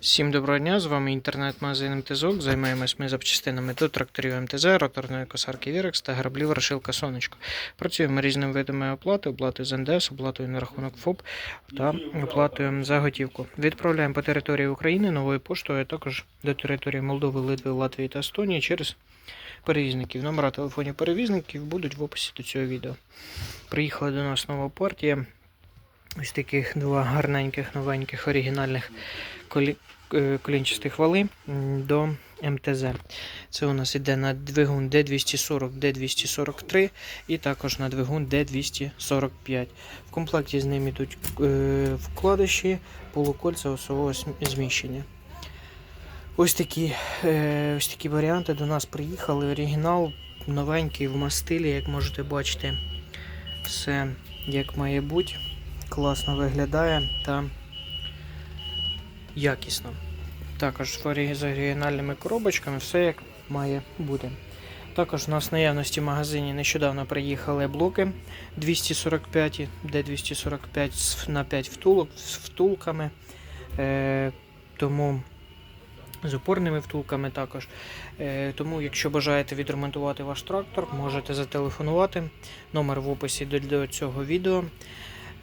Всім доброго дня, з вами інтернет-магазин МТЗОК. Займаємось ми запчастинами до тракторів МТЗ, роторної косарки Вірекс та граблів Рашилка Сонечко. Працюємо різними видами оплати, оплатою з НДС, оплатою на рахунок ФОП та оплатою за готівку. Відправляємо по території України новою поштою, а також до території Молдови, Литви, Латвії та Естонії через перевізників. Номера телефонів перевізників будуть в описі до цього відео. Приїхала до нас нова партія. Ось таких два гарненьких, новеньких, оригінальних е, колінчастих вали до МТЗ. Це у нас іде на двигун D240, D243 і також на двигун D245. В комплекті з ним йдуть е, вкладиші полукольця осового зміщення. Ось такі, е, ось такі варіанти до нас приїхали. Оригінал новенький в мастилі, як можете бачити. Все як має бути. Класно виглядає та якісно. Також з оригінальними коробочками все як має бути. Також у нас наявності в магазині нещодавно приїхали блоки 245, де 245 на 5 втулок з втулками. Е, тому з опорними втулками також. Е, тому, якщо бажаєте відремонтувати ваш трактор, можете зателефонувати. Номер в описі до, до цього відео.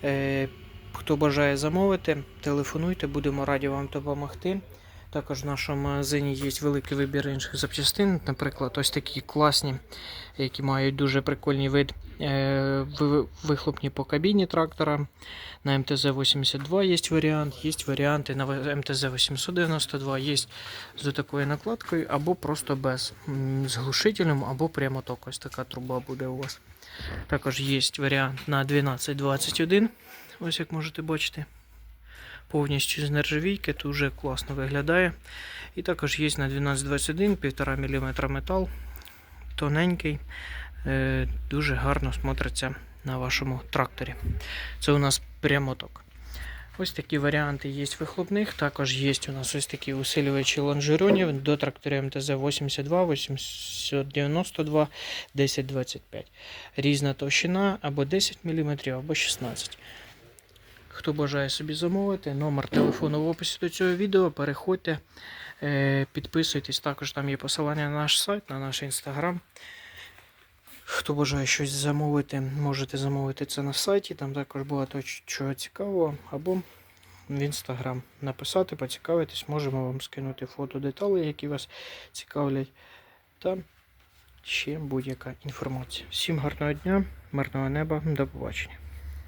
Е, Хто бажає замовити, телефонуйте, будемо раді вам допомогти. Також в нашому магазині є великий вибір інших запчастин, наприклад, ось такі класні, які мають дуже прикольний вид е, вихлопні по кабіні трактора. На МТЗ-82 є варіант, є варіанти на МТЗ-892, є з такою накладкою, або просто без, з глушителем, або прямо ток. Ось така труба буде у вас. Також є варіант на 1221. Ось як можете бачити. Повністю з нержавійки, тут вже класно виглядає. І також є на 1221 1,5 мм метал. Тоненький, е, дуже гарно смотриться на вашому тракторі. Це у нас прямоток. Ось такі варіанти є вихлопних. Також є у нас ось такі усилювачі лонжеронів до тракторів МТЗ-82, 892, 1025. Різна товщина або 10 мм, або 16 Хто бажає собі замовити, номер телефону в описі до цього відео. Переходьте, е, підписуйтесь. Також там є посилання на наш сайт, на наш інстаграм. Хто бажає щось замовити, можете замовити це на сайті. Там також багато чого цікавого. Або в інстаграм написати, поцікавитись, можемо вам скинути фото деталей, які вас цікавлять. Та ще будь-яка інформація. Всім гарного дня, мирного неба, до побачення.